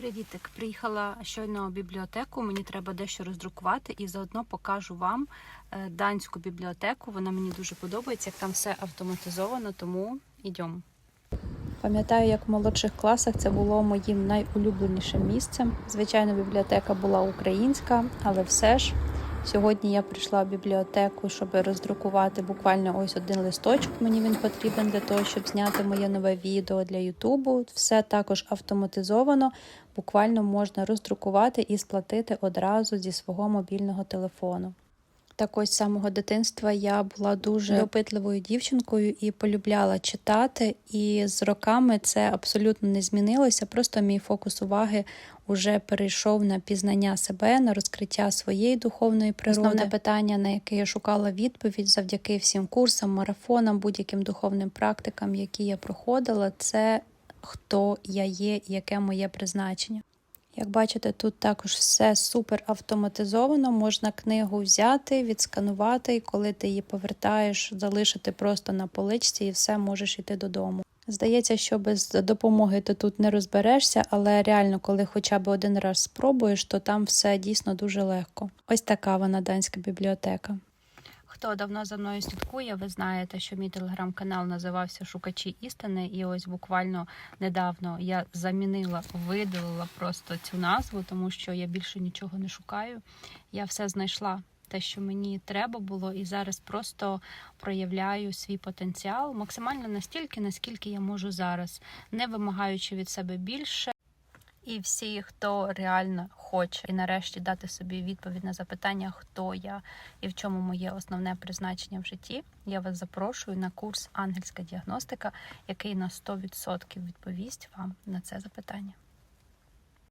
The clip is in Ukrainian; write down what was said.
Привітик! Приїхала щойно в бібліотеку. Мені треба дещо роздрукувати і заодно покажу вам е, данську бібліотеку. Вона мені дуже подобається, як там все автоматизовано, тому йдемо. Пам'ятаю, як в молодших класах це було моїм найулюбленішим місцем. Звичайно, бібліотека була українська, але все ж сьогодні я прийшла в бібліотеку, щоб роздрукувати буквально ось один листочок. Мені він потрібен для того, щоб зняти моє нове відео для Ютубу. Все також автоматизовано. Буквально можна роздрукувати і сплатити одразу зі свого мобільного телефону. Так ось з самого дитинства я була дуже допитливою дівчинкою і полюбляла читати. І з роками це абсолютно не змінилося. Просто мій фокус уваги вже перейшов на пізнання себе, на розкриття своєї духовної природи. Основне питання, на яке я шукала відповідь завдяки всім курсам, марафонам, будь-яким духовним практикам, які я проходила, це хто я є і яке моє призначення. Як бачите, тут також все супер автоматизовано. Можна книгу взяти, відсканувати, і коли ти її повертаєш, залишити просто на поличці і все можеш йти додому. Здається, що без допомоги ти тут не розберешся, але реально, коли хоча б один раз спробуєш, то там все дійсно дуже легко. Ось така вона данська бібліотека. Хто давно за мною слідкує, ви знаєте, що мій телеграм-канал називався Шукачі істини, і ось буквально недавно я замінила, видалила просто цю назву, тому що я більше нічого не шукаю. Я все знайшла. Те, що мені треба було, і зараз просто проявляю свій потенціал максимально настільки, наскільки я можу зараз, не вимагаючи від себе більше. І всі, хто реально хоче і нарешті дати собі відповідь на запитання, хто я і в чому моє основне призначення в житті, я вас запрошую на курс Ангельська діагностика, який на 100% відповість вам на це запитання.